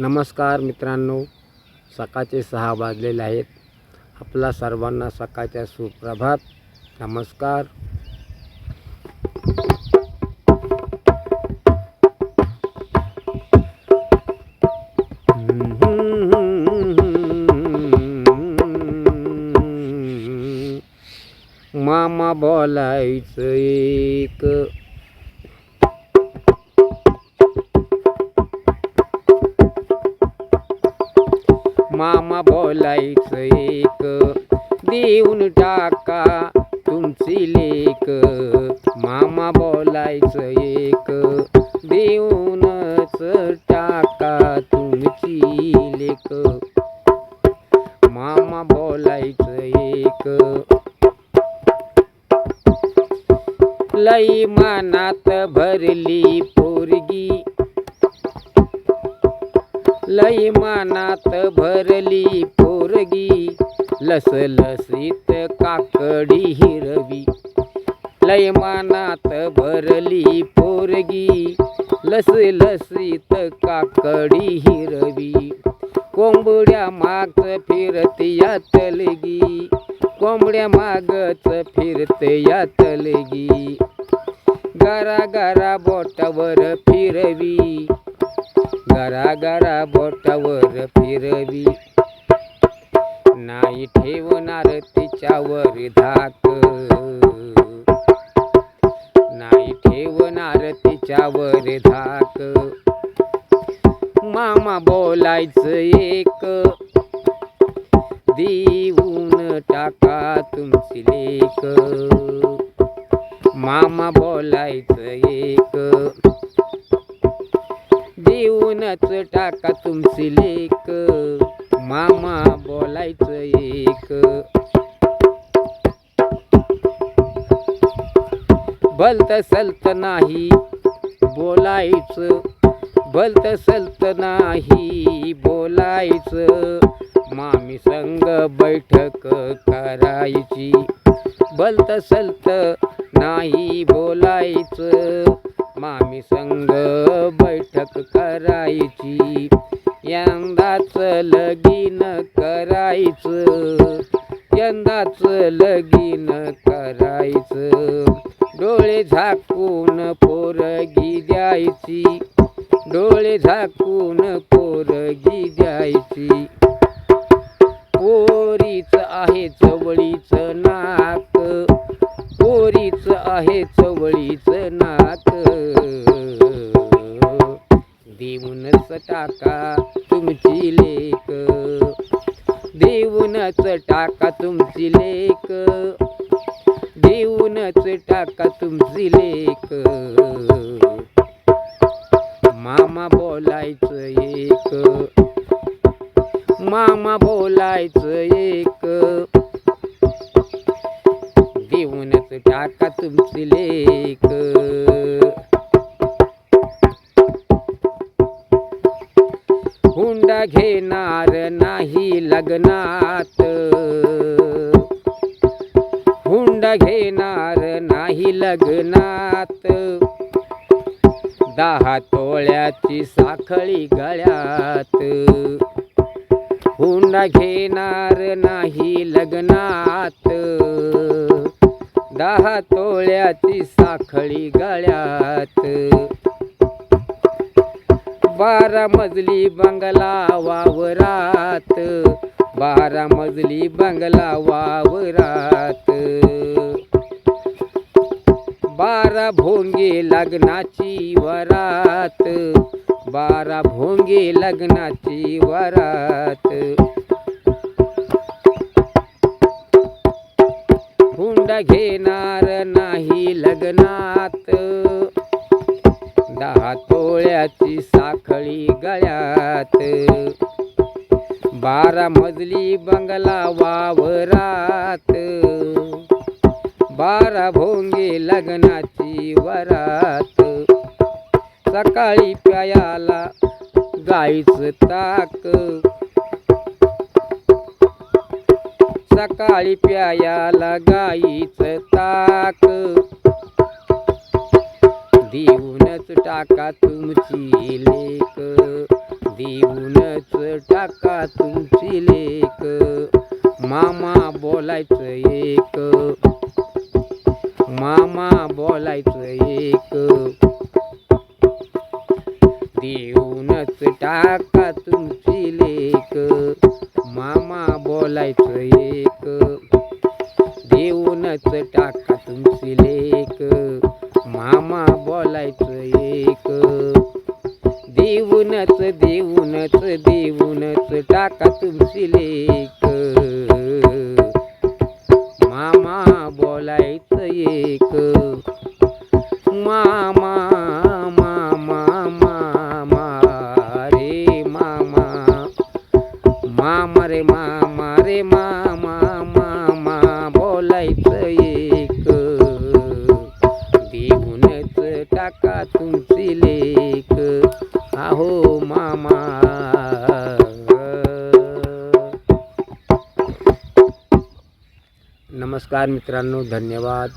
नमस्कार मित्रांनो सकाळचे सहा वाजलेले आहेत. आपला सर्वांना सकाळच्या सुप्रभात. नमस्कार. मामा बोलायचं एक मामा बोलायचं एक. देऊन टाका तुमची लेक. मामा बोलायचं एक. देऊनच टाका तुमची लेक. मामा बोलायचं एक. लई मनात भरली लय मानात भरली पोरगी. लसलसीत काकडी हिरवी. लय मानात भरली पोरगी. लसलसीत काकडी हिरवी. कोंबड्या मागच फिरतया तलगी कोंबड्या मागच फिरतया तलगी गरा गरा बोटावर फिरवी. गरा गरा बोटावर फिरवी. नाही ठेवणार तिच्यावर धाक. नाही ठेवणार तिच्यावर धाक. मामा बोलायचं एक. देऊन टाका तुमची लेक. मामा बोलायचं एक. म्हणत टाका तुमची लेक मामा बोलायचं एक. भलत सलत नाही बोलायचं. भलत सलत नाही बोलायचं. मामी संग बैठक करायची. भलत सलत नाही बोलायचं. मामी संग बैठक करायची. यंदाच लगीन करायचं. यंदाच लगीन करायचं. डोळे झाकून पोरगी द्यायची. डोळे झाकून पोरगी द्यायची. पोरीच आहे चवळीचं नाक. पोरीच आहे चवळीचं नाक. देऊनच टाका तुमची लेक देऊनच टाका तुमची लेक देऊनच टाका तुमची लेक मामा बोलायचं एक. मामा बोलायचं एक. देऊनच टाका तुमची लेक हुंडा घेणार नाही लग्नात. हुंडा घेणार नाही लग्नात. दहा तोळ्याची साखळी गळ्यात. हुंडा घेणार नाही लग्नात. दहा तोळ्याची साखळी गळ्यात. बारा मजली बंगला वावरात बारा मजली बंगला वावरात बारा भोंगे लग्नाची वरात. बारा भोंगे लग्नाची वरात. हुंडा घेणार नाही लग्नात. हातोळ्याची साखळी गळ्यात. बारा मजली बंगला वावरात. बारा भोंगे लग्नाची वरात. सकाळी प्यायाला गाईच ताक. सकाळी प्यायाला गाईच ताक. देऊनच टाका तुमची लेक. देऊनच टाका तुमची लेक. मामा बोलायचं एक. मामा बोलायचं एक. देऊनच टाका तुमची लेक. मामा बोलायचं एक. देऊनच टाका तुमची लेक. मामा बोलायचं एक. देऊनच देऊनच देऊनच टाका तुमची लेक. मामा बोलायचं एक. मामा मामा मामा रे मामा. मामा रे मामा. मामा. नमस्कार मित्रांनो धन्यवाद.